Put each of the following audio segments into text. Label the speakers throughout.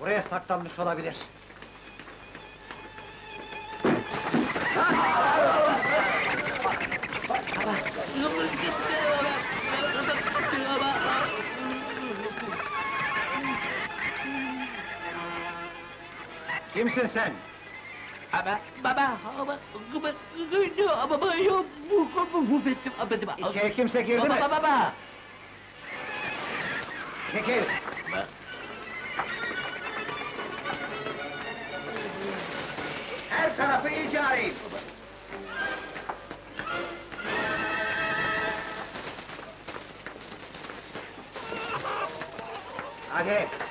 Speaker 1: Buraya saklanmış olabilir. Kimsin sen?
Speaker 2: Ama baba, ama baba, ama baba yok, bu bu bu bittim, abadım.
Speaker 1: İçeri kimse girdi mi?
Speaker 2: Baba baba.
Speaker 1: Çekil! tarafı icari. Hadi.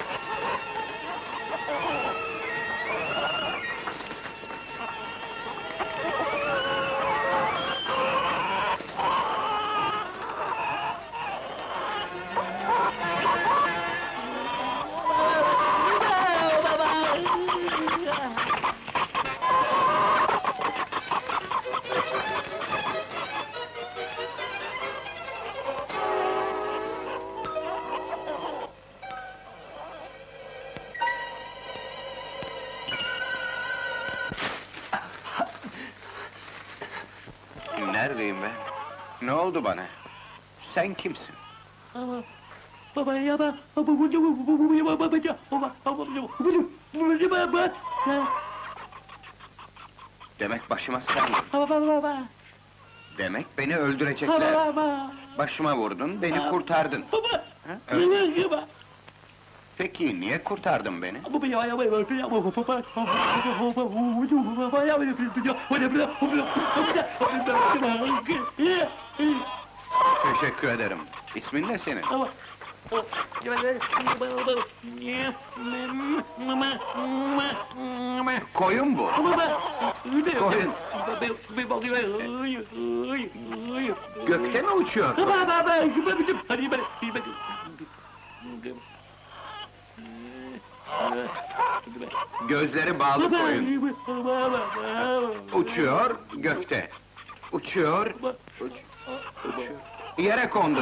Speaker 3: Ne oldu bana? Sen kimsin?
Speaker 2: Ama baba ya baba, baba bu bu bu bu ya baba ya baba baba bu bu bu baba.
Speaker 3: Demek başıma sen vurdun.
Speaker 2: Baba baba baba.
Speaker 3: Demek beni
Speaker 2: Baba
Speaker 3: öldürecekler.
Speaker 2: baba.
Speaker 3: Başıma vurdun, beni kurtardın.
Speaker 2: Baba.
Speaker 3: Ha, öyle.
Speaker 2: Baba baba.
Speaker 3: Peki niye kurtardın beni? Teşekkür ederim. İsmin ne senin? Koyun bu. Koyun. Gökte mi uçuyor? Gözleri bağlı koyun. Uçuyor gökte. Uçuyor. Uç, uçuyor. Yere kondu.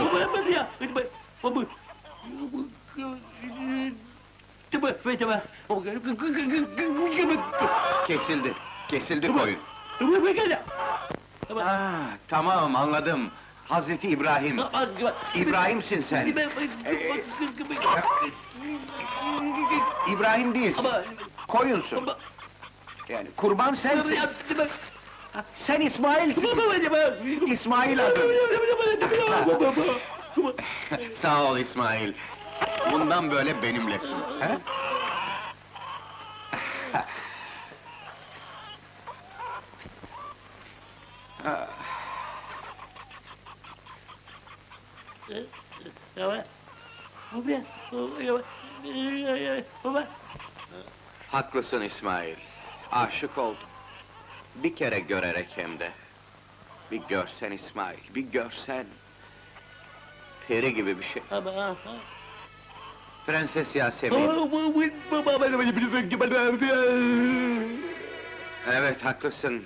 Speaker 3: Kesildi. Kesildi koyun. Ah, tamam anladım. Hazreti İbrahim. İbrahim'sin sen. İbrahim değilsin. Koyunsun. Yani kurban sensin. Sen İsmail'sin. İsmail adın. Sağ ol İsmail. Bundan böyle benimlesin. He? Haklısın İsmail. Aşık oldum. Bir kere görerek hem de. Bir görsen İsmail, bir görsen. Peri gibi bir şey. Prenses Yasemin. Evet haklısın.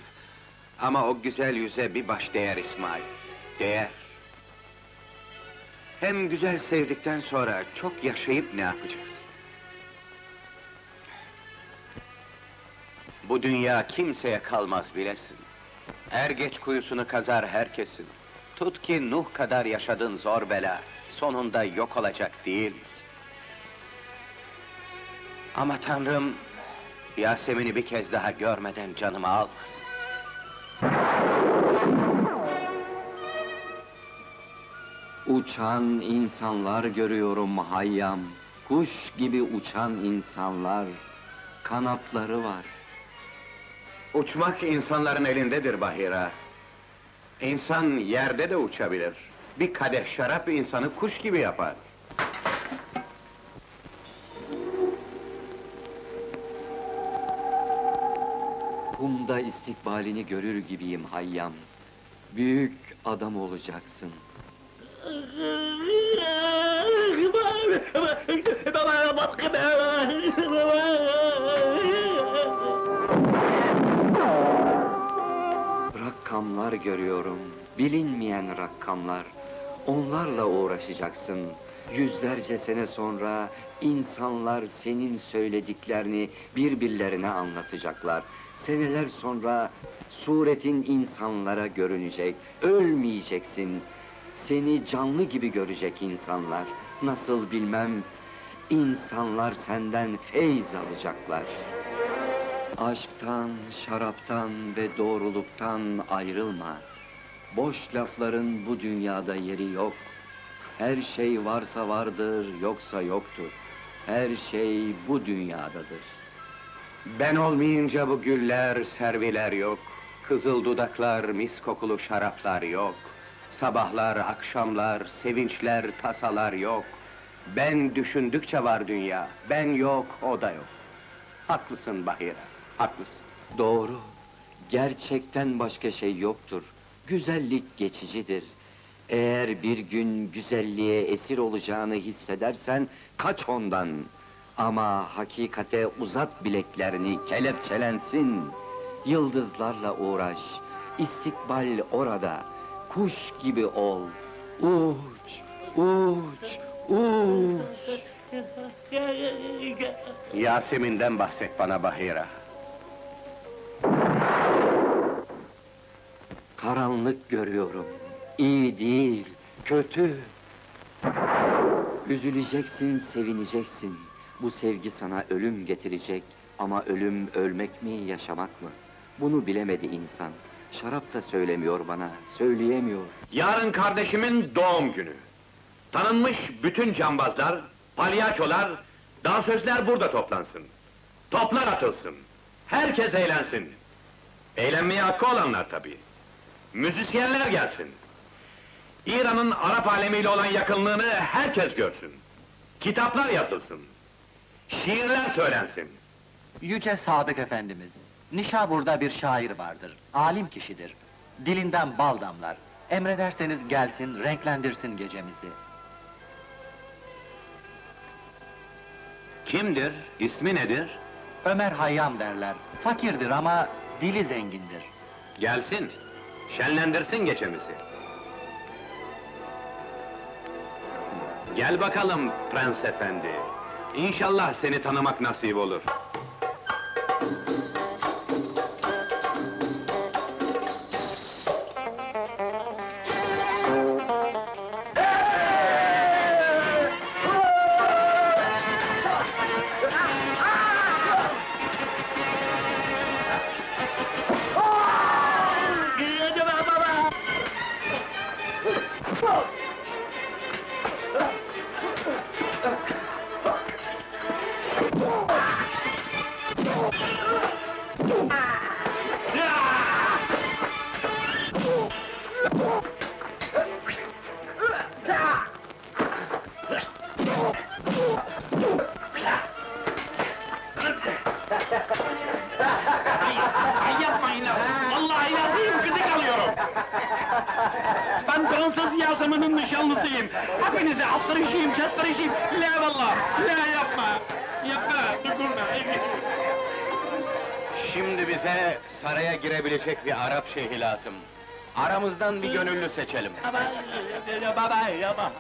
Speaker 3: Ama o güzel yüze bir baş değer İsmail. Değer. Hem güzel sevdikten sonra çok yaşayıp ne yapacağız? Bu dünya kimseye kalmaz bilesin. Er geç kuyusunu kazar herkesin. Tut ki Nuh kadar yaşadın zor bela, sonunda yok olacak değil misin? Ama Tanrım, Yasemin'i bir kez daha görmeden canımı almasın.
Speaker 4: Uçan insanlar görüyorum hayyam. Kuş gibi uçan insanlar. Kanatları var.
Speaker 3: Uçmak insanların elindedir Bahira. İnsan yerde de uçabilir. Bir kadeh şarap insanı kuş gibi yapar.
Speaker 4: Kumda istikbalini görür gibiyim hayyam. Büyük adam olacaksın. Rakamlar görüyorum, bilinmeyen rakamlar. Onlarla uğraşacaksın. Yüzlerce sene sonra insanlar senin söylediklerini birbirlerine anlatacaklar. Seneler sonra suretin insanlara görünecek, ölmeyeceksin. Seni canlı gibi görecek insanlar. Nasıl bilmem, insanlar senden feyz alacaklar. Aşktan, şaraptan ve doğruluktan ayrılma. Boş lafların bu dünyada yeri yok. Her şey varsa vardır, yoksa yoktur. Her şey bu dünyadadır.
Speaker 3: Ben olmayınca bu güller, serviler yok. Kızıl dudaklar, mis kokulu şaraplar yok. Sabahlar, akşamlar, sevinçler, tasalar yok. Ben düşündükçe var dünya, ben yok, o da yok. Haklısın Bahira, haklısın.
Speaker 4: Doğru. Gerçekten başka şey yoktur. Güzellik geçicidir. Eğer bir gün güzelliğe esir olacağını hissedersen kaç ondan. Ama hakikate uzat bileklerini, kelepçelensin. Yıldızlarla uğraş. İstikbal orada. Kuş gibi ol. Uç, uç, uç.
Speaker 3: Yasemin'den bahset bana Bahira.
Speaker 4: Karanlık görüyorum. İyi değil, kötü. Üzüleceksin, sevineceksin. Bu sevgi sana ölüm getirecek. Ama ölüm ölmek mi, yaşamak mı? Bunu bilemedi insan. Şarap da söylemiyor bana, söyleyemiyor.
Speaker 5: Yarın kardeşimin doğum günü. Tanınmış bütün cambazlar, palyaçolar, dansözler burada toplansın. Toplar atılsın. Herkes eğlensin. Eğlenmeye hakkı olanlar tabii. Müzisyenler gelsin. İran'ın Arap alemiyle olan yakınlığını herkes görsün. Kitaplar yazılsın. Şiirler söylensin.
Speaker 6: Yüce Sadık Efendimiz, Nişabur'da bir şair vardır, alim kişidir. Dilinden bal damlar. Emrederseniz gelsin, renklendirsin gecemizi.
Speaker 3: Kimdir, ismi nedir?
Speaker 6: Ömer Hayyam derler, fakirdir ama dili zengindir.
Speaker 3: Gelsin, şenlendirsin gecemizi. Gel bakalım Prens Efendi. İnşallah seni tanımak nasip olur.
Speaker 5: Ay yapmayın ya! Vallahi lazıyım, gıdık alıyorum! Ben Fransız Yasemin'in nişanlısıyım! Hepinize astırışayım, çattırışayım! La vallah! La yapma!
Speaker 3: Şimdi bize saraya girebilecek bir Arap şeyhi lazım. Aramızdan bir gönüllü seçelim.
Speaker 2: Baba, baba, baba.